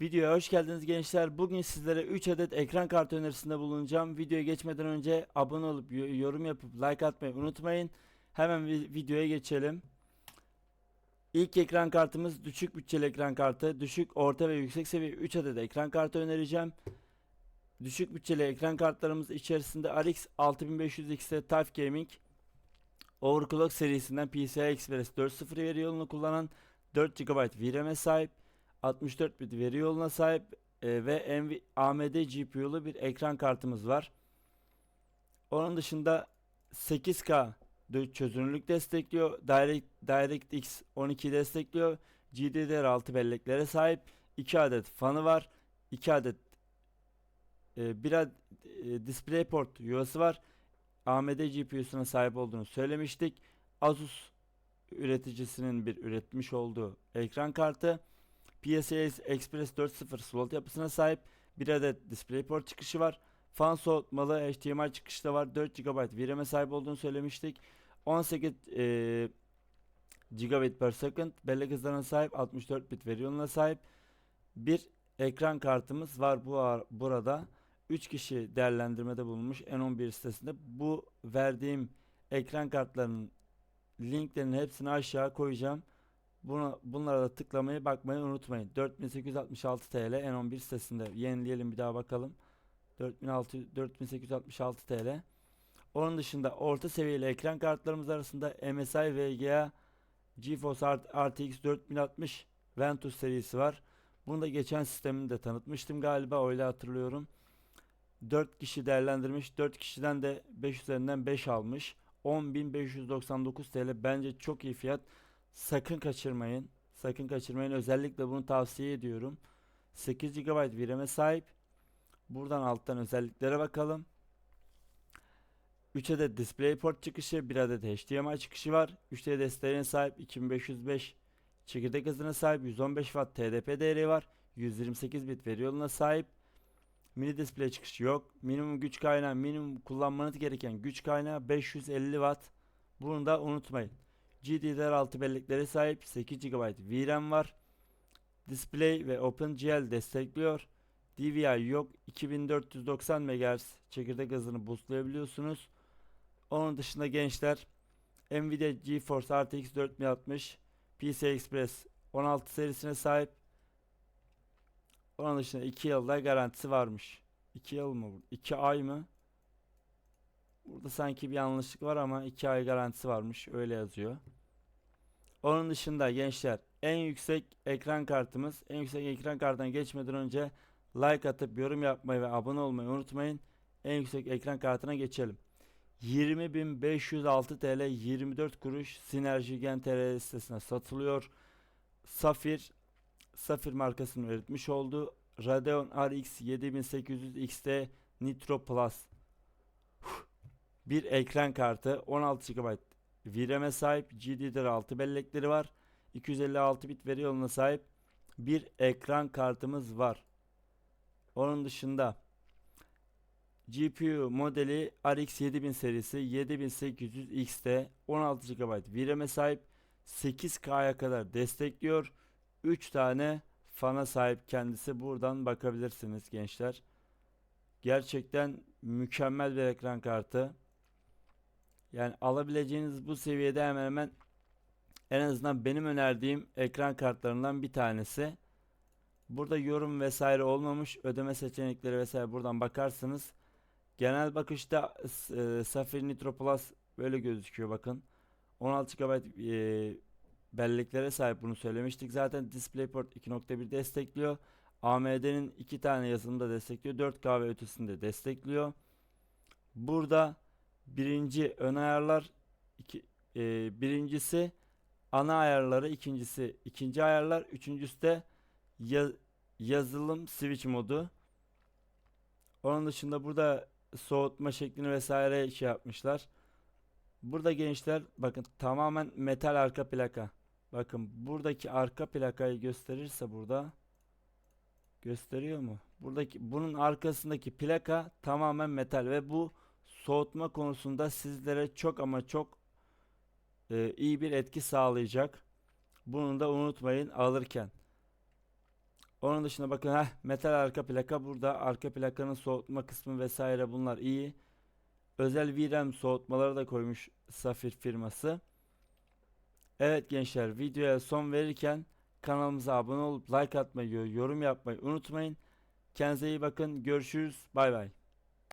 Videoya hoş geldiniz gençler. Bugün sizlere 3 adet ekran kartı önerisinde bulunacağım. Videoya geçmeden önce abone olup yo- yorum yapıp like atmayı unutmayın. Hemen vi- videoya geçelim. İlk ekran kartımız düşük bütçeli ekran kartı. Düşük, orta ve yüksek seviye 3 adet ekran kartı önereceğim. Düşük bütçeli ekran kartlarımız içerisinde RX 6500 XT Type Gaming Overclock serisinden PCI Express 4.0 veri yolunu kullanan 4 GB VRAM'e sahip 64 bit veri yoluna sahip e, ve NV AMD GPU'lu bir ekran kartımız var. Onun dışında 8K dö- çözünürlük destekliyor. Direct, DirectX 12 destekliyor. GDDR6 belleklere sahip. 2 adet fanı var. 2 adet e, bir ad, e, DisplayPort yuvası var. AMD GPU'suna sahip olduğunu söylemiştik. Asus üreticisinin bir üretmiş olduğu ekran kartı. PCI Express 4.0 slot yapısına sahip. Bir adet DisplayPort çıkışı var. Fan soğutmalı HDMI çıkışı da var. 4 GB VRAM'e sahip olduğunu söylemiştik. 18 e, gigabit per second bellek hızlarına sahip. 64 bit veri yoluna sahip. Bir ekran kartımız var bu burada. 3 kişi değerlendirmede bulunmuş N11 sitesinde. Bu verdiğim ekran kartlarının linklerini hepsini aşağı koyacağım. Buna, bunlara da tıklamayı bakmayı unutmayın. 4866 TL N11 sitesinde. Yenileyelim bir daha bakalım. 4600 4866 TL. Onun dışında orta seviyeli ekran kartlarımız arasında MSI VGA GeForce RTX 4060 Ventus serisi var. Bunu da geçen sistemini de tanıtmıştım galiba öyle hatırlıyorum. 4 kişi değerlendirmiş. 4 kişiden de 5 üzerinden 5 almış. 10.599 TL bence çok iyi fiyat. Sakın kaçırmayın. Sakın kaçırmayın. Özellikle bunu tavsiye ediyorum. 8 GB VRAM'e sahip. Buradan alttan özelliklere bakalım. 3 adet DisplayPort çıkışı, 1 adet HDMI çıkışı var. 3D desteğine sahip 2505 çekirdek hızına sahip 115 Watt TDP değeri var. 128 bit veri yoluna sahip. Mini display çıkışı yok. Minimum güç kaynağı, minimum kullanmanız gereken güç kaynağı 550 Watt. Bunu da unutmayın. GDDR6 belleklere sahip 8 GB VRAM var. Display ve OpenGL destekliyor. DVI yok. 2490 MHz çekirdek hızını boostlayabiliyorsunuz. Onun dışında gençler Nvidia GeForce RTX 4060 PCI Express 16 serisine sahip. Onun dışında 2 yılda garantisi varmış. 2 yıl mı? 2 ay mı? Burada sanki bir yanlışlık var ama 2 ay garantisi varmış. Öyle yazıyor. Onun dışında gençler en yüksek ekran kartımız. En yüksek ekran kartına geçmeden önce like atıp yorum yapmayı ve abone olmayı unutmayın. En yüksek ekran kartına geçelim. 20.506 TL 24 kuruş Sinerji Gen TR sitesine satılıyor. Safir Safir markasının üretmiş olduğu Radeon RX 7800 XT Nitro Plus bir ekran kartı 16 GB VRAM'e sahip GDDR6 bellekleri var. 256 bit veri yoluna sahip bir ekran kartımız var. Onun dışında GPU modeli RX 7000 serisi 7800 XT 16 GB VRAM'e sahip 8K'ya kadar destekliyor. 3 tane fana sahip kendisi. Buradan bakabilirsiniz gençler. Gerçekten mükemmel bir ekran kartı yani alabileceğiniz bu seviyede hemen hemen en azından benim önerdiğim ekran kartlarından bir tanesi. Burada yorum vesaire olmamış. Ödeme seçenekleri vesaire buradan bakarsınız. Genel bakışta e, Safir Nitro Plus böyle gözüküyor bakın. 16 GB e, belleklere sahip bunu söylemiştik. Zaten DisplayPort 2.1 destekliyor. AMD'nin iki tane yazılımda destekliyor. 4K ve ötesinde destekliyor. Burada birinci ön ayarlar iki, e, birincisi ana ayarları ikincisi ikinci ayarlar üçüncüsü de ya- yazılım switch modu. Onun dışında burada soğutma şeklini vesaire şey yapmışlar. Burada gençler bakın tamamen metal arka plaka. Bakın buradaki arka plakayı gösterirse burada gösteriyor mu? Buradaki bunun arkasındaki plaka tamamen metal ve bu soğutma konusunda sizlere çok ama çok e, iyi bir etki sağlayacak. Bunu da unutmayın alırken. Onun dışında bakın heh, metal arka plaka burada. Arka plakanın soğutma kısmı vesaire bunlar iyi. Özel VRAM soğutmaları da koymuş Safir firması. Evet gençler videoya son verirken kanalımıza abone olup like atmayı, yorum yapmayı unutmayın. Kendinize iyi bakın. Görüşürüz. Bay bay.